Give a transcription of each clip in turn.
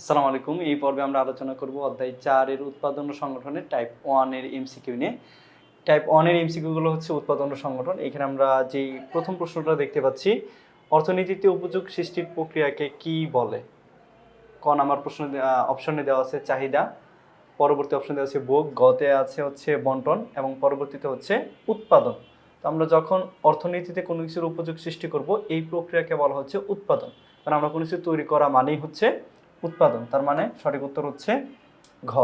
আসসালামু আলাইকুম। এই পর্বে আমরা আলোচনা করব অধ্যায় চারের উৎপাদন সংগঠনের টাইপ ওয়ানের এমসিকিউ নিয়ে। টাইপ ওয়ানের এমসিকিউগুলো হচ্ছে উৎপাদন সংগঠন। এখানে আমরা যেই প্রথম প্রশ্নটা দেখতে পাচ্ছি, অর্থনীতিতে উপযোগ সৃষ্টির প্রক্রিয়াকে কি বলে? ক নাম্বার প্রশ্ন অপশনে দেওয়া আছে চাহিদা। পরবর্তী অপশন দেওয়া আছে ভোগ। গতে আছে হচ্ছে বন্টন এবং পরবর্তীতে হচ্ছে উৎপাদন। তো আমরা যখন অর্থনীতিতে কোনো কিছুর উপযোগ সৃষ্টি করব, এই প্রক্রিয়াকে বলা হচ্ছে উৎপাদন। কারণ আমরা কোনো কিছু তৈরি করা মানেই হচ্ছে উৎপাদন, তার মানে সঠিক উত্তর হচ্ছে ঘ।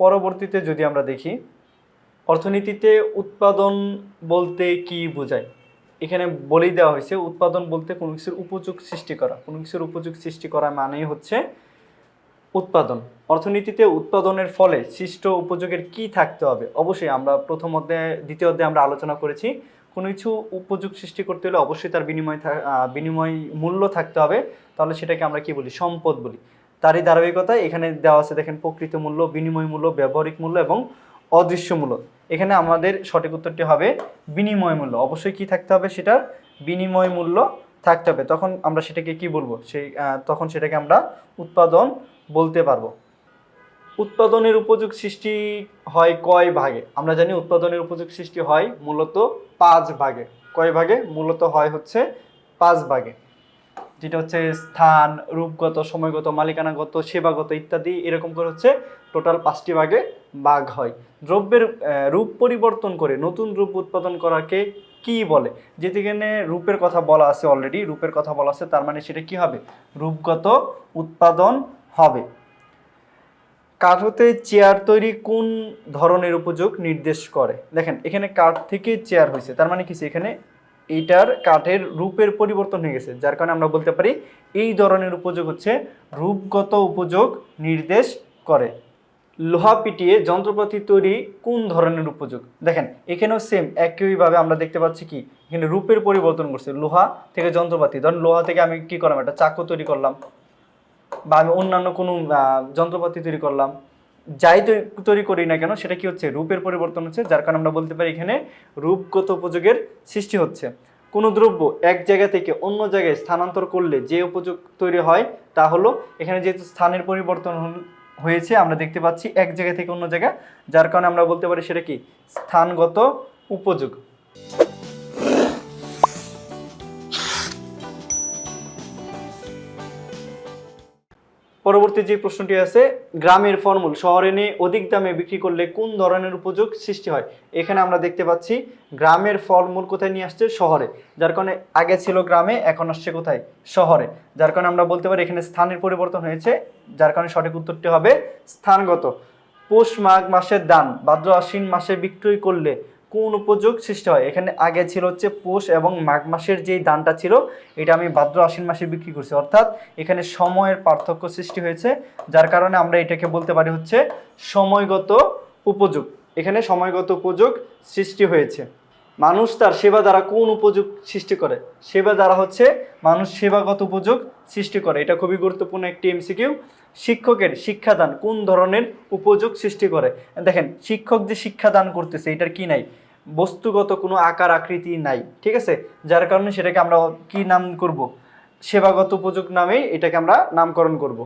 পরবর্তীতে যদি আমরা দেখি, অর্থনীতিতে উৎপাদন বলতে কি বোঝায়? এখানে বলেই দেওয়া হয়েছে, উৎপাদন বলতে কোনো কিছুর উপযোগ সৃষ্টি করা। কোনো কিছুর উপযোগ সৃষ্টি করা মানেই হচ্ছে উৎপাদন। অর্থনীতিতে উৎপাদনের ফলে সৃষ্ট উপযোগের কি থাকতে হবে? অবশ্যই আমরা প্রথম অধ্যায়ে, দ্বিতীয় অধ্যায়ে আমরা আলোচনা করেছি। কোনো কিছু উপযোগ সৃষ্টি করতে হলে অবশ্যই তার বিনিময় বিনিময় মূল্য থাকতে হবে। তাহলে সেটাকে আমরা কি বলি? সম্পদ বলি। তারই ধারাবাহিকতায় এখানে দেওয়া আছে, দেখেন, প্রকৃত মূল্য, বিনিময় মূল্য, ব্যবহারিক মূল্য এবং অদৃশ্য মূল্য। এখানে আমাদের সঠিক উত্তরটি হবে বিনিময় মূল্য। অবশ্যই কি থাকতে হবে সেটার? বিনিময় মূল্য থাকতে হবে। তখন আমরা সেটাকে কি বলব? সেই তখন সেটাকে আমরা উৎপাদন বলতে পারব। উৎপাদনের উপযোগ সৃষ্টি হয় কয় ভাগে? আমরা জানি উৎপাদনের উপযোগ সৃষ্টি হয় মূলত পাঁচ ভাগে। কয় ভাগে? মূলত হয় হচ্ছে পাঁচ ভাগে। যেটা হচ্ছে স্থান, রূপগত, সময়গত, মালিকানাগত, সেবাগত ইত্যাদি এরকম করে হচ্ছে টোটাল পাঁচটি ভাগে ভাগ হয়। দ্রব্যের রূপ পরিবর্তন করে নতুন রূপ উৎপাদন করাকে কি বলে? যেখানে রূপের কথা বলা আছে অলরেডি রূপের কথা বলা আছে, তার মানে সেটা কি হবে? রূপগত উৎপাদন হবে। কাঠ হতে চেয়ার তৈরি কোন ধরনের উপযোগ নির্দেশ করে? দেখেন, এখানে কাঠ থেকে চেয়ার হয়েছে তার মানে কিছু এখানে এইটার কাঠের রূপের পরিবর্তন হয়ে গেছে, যার কারণে আমরা বলতে পারি এই ধরনের উপযোগ হচ্ছে রূপগত উপযোগ নির্দেশ করে। লোহা পিটিয়ে যন্ত্রপাতি তৈরি কোন ধরনের উপযোগ? দেখেন, এখানেও সেম একইভাবে আমরা দেখতে পাচ্ছি কি? এখানে রূপের পরিবর্তন করছে, লোহা থেকে যন্ত্রপাতি। ধরেন, লোহা থেকে আমি কি করলাম? একটা চাকু তৈরি করলাম। বা আমি অন্যান্য কোনো যন্ত্রপাতি তৈরি করলাম, যাই তৈরি করি না কেন, সেটা কি হচ্ছে? রূপের পরিবর্তন হচ্ছে, যার কারণে আমরা বলতে পারি এখানে রূপগত উপযোগের সৃষ্টি হচ্ছে। কোনো দ্রব্য এক জায়গা থেকে অন্য জায়গায় স্থানান্তর করলে যে উপযোগ তৈরি হয়, তা হলো এখানে যেহেতু স্থানের পরিবর্তন হয়েছে, আমরা দেখতে পাচ্ছি এক জায়গা থেকে অন্য জায়গা, যার কারণে আমরা বলতে পারি সেটা কি? স্থানগত উপযোগ। পরবর্তী যে প্রশ্নটি আছে, গ্রামের ফলমূল শহরে নিয়ে অধিক দামে বিক্রি করলে কোন ধরনের উপযোগ সৃষ্টি হয়? এখানে আমরা দেখতে পাচ্ছি, গ্রামের ফলমূল কোথায় নিয়ে আসছে? শহরে। যার কারণে আগে ছিল গ্রামে, এখন আসছে কোথায়? শহরে। যার কারণে আমরা বলতে পারি এখানে স্থানের পরিবর্তন হয়েছে, যার কারণে সঠিক উত্তরটি হবে স্থানগত। পৌষ মাঘ মাসের দান, ভাদ্র আশ্বিন মাসে বিক্রয় করলে কোন উপযোগ সৃষ্টি হয়? এখানে আগে ছিল হচ্ছে পৌষ এবং মাঘ মাসের যেই দানটা ছিল, এটা আমি ভাদ্র আশ্বিন মাসে বিক্রি করছি। অর্থাৎ এখানে সময়ের পার্থক্য সৃষ্টি হয়েছে, যার কারণে আমরা এটাকে বলতে পারি হচ্ছে সময়গত উপযোগ। এখানে সময়গত উপযোগ সৃষ্টি হয়েছে। মানুষ তার সেবা দ্বারা কোন উপযোগ সৃষ্টি করে? সেবা দ্বারা হচ্ছে মানুষ সেবাগত উপযোগ সৃষ্টি করে। এটা খুবই গুরুত্বপূর্ণ একটি এমসিকিউ। শিক্ষকের শিক্ষাদান কোন ধরনের উপযোগ সৃষ্টি করে? দেখেন, শিক্ষক যে শিক্ষাদান করতেছে, এটার কি নাই? বস্তুগত কোনো আকার আকৃতি নাই, ঠিক আছে? যার কারণে সেটাকে আমরা কি নাম করব? সেবাগত উপযোগ নামেই এটাকে আমরা নামকরণ করব।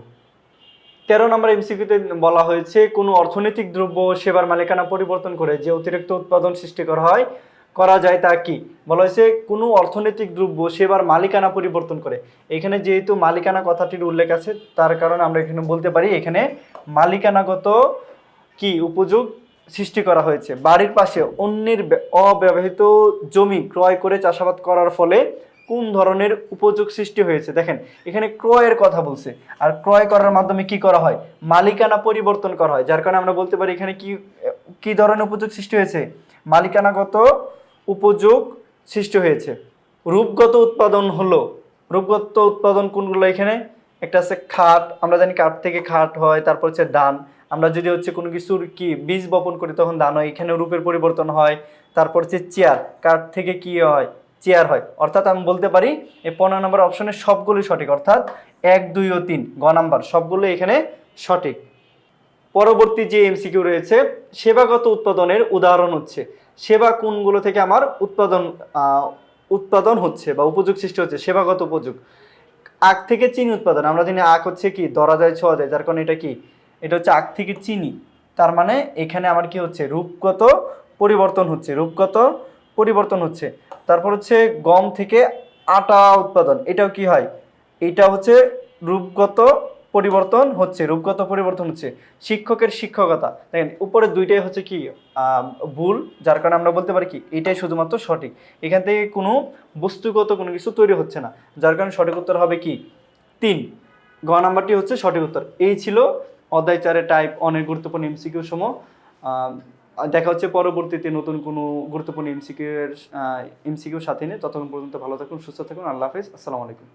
তেরো নম্বর এমসিকিউতে বলা হয়েছে, কোনো অর্থনৈতিক দ্রব্য সেবার মালিকানা পরিবর্তন করে যে অতিরিক্ত উৎপাদন সৃষ্টি করা হয়, করা যায় তা কি? বলা হয়েছে, কোনো অর্থনৈতিক দ্রব্য সেবার মালিকানা পরিবর্তন করে। এখানে যেহেতু মালিকানা কথাটির উল্লেখ আছে, তার কারণে আমরা এখানে বলতে পারি, এখানে মালিকানাগত কি? উপযোগ সৃষ্টি করা হয়েছে। বাড়ির পাশে অন্যের অব্যবহৃত জমি ক্রয় করে চাষাবাদ করার ফলে কোন ধরনের উপযোগ সৃষ্টি হয়েছে? দেখেন, এখানে ক্রয়ের কথা বলছে। আর ক্রয় করার মাধ্যমে কি করা হয়? মালিকানা পরিবর্তন করা হয়। যার কারণে আমরা বলতে পারি এখানে কি কি ধরনের উপযোগ সৃষ্টি হয়েছে? মালিকানাগত উপযোগ সৃষ্টি হয়েছে। রূপগত উৎপাদন হলো। রূপগত উৎপাদন কোনগুলো এখানে? একটা আছে খাট, আমরা জানি কাঠ থেকে খাট হয়, তারপর হচ্ছে ধান আমরা যদি হচ্ছে কোনো কিছুর কি বীজ বপন করি তখন ধান হয় এখানে রূপের পরিবর্তন হয়, তারপর হচ্ছে চেয়ার, কাঠ থেকে কি হয়? চেয়ার হয়। অর্থাৎ আমি বলতে পারি, এই পনেরো নম্বর অপশনে সবগুলোই সঠিক। অর্থাৎ এক, দুই ও তিন, গ নাম্বার সবগুলো এখানে সঠিক। পরবর্তী যে এমসিকিউ রয়েছে, সেবাগত উৎপাদনের উদাহরণ হচ্ছে। সেবা কোনগুলো থেকে আমার উৎপাদন উৎপাদন হচ্ছে বা উপযোগ সৃষ্টি হচ্ছে? সেবাগত উপযোগ। আখ থেকে চিনি উৎপাদন। আমরা জানি আখ হচ্ছে কি? ধরা যায়, ছোঁয়া যায়। যার কারণে এটা কি? এটা হচ্ছে আখ থেকে চিনি। তার মানে এখানে আমার কি হচ্ছে? রূপগত পরিবর্তন হচ্ছে। রূপগত পরিবর্তন হচ্ছে। তারপর হচ্ছে গম থেকে আটা উৎপাদন। এটাও কি হয়? এটা হচ্ছে রূপগত পরিবর্তন হচ্ছে, রূপগত পরিবর্তন হচ্ছে, শিক্ষকের শিক্ষকতা। দেখেন উপরে দুইটাই হচ্ছে কি ভুল, যার কারণে আমরা বলতে পারি কি, এটাই শুধুমাত্র সঠিক। এখান থেকে কোনো বস্তুগত কোনো কিছু তৈরি হচ্ছে না, যার কারণে সঠিক উত্তর হবে কি, তিন। গ নাম্বারটি হচ্ছে সঠিক উত্তর। এই ছিল অধ্যায় চারে টাইপ অনেক গুরুত্বপূর্ণ এমসিকিউ সমূহ। দেখা হচ্ছে পরবর্তীতে নতুন কোনো গুরুত্বপূর্ণ এমসিকিউ এর এমসিকিউ সাথে নিয়ে। ততক্ষণ পর্যন্ত ভালো থাকুন, সুস্থ থাকুন, আল্লাহ হাফিজ, আসসালামু আলাইকুম।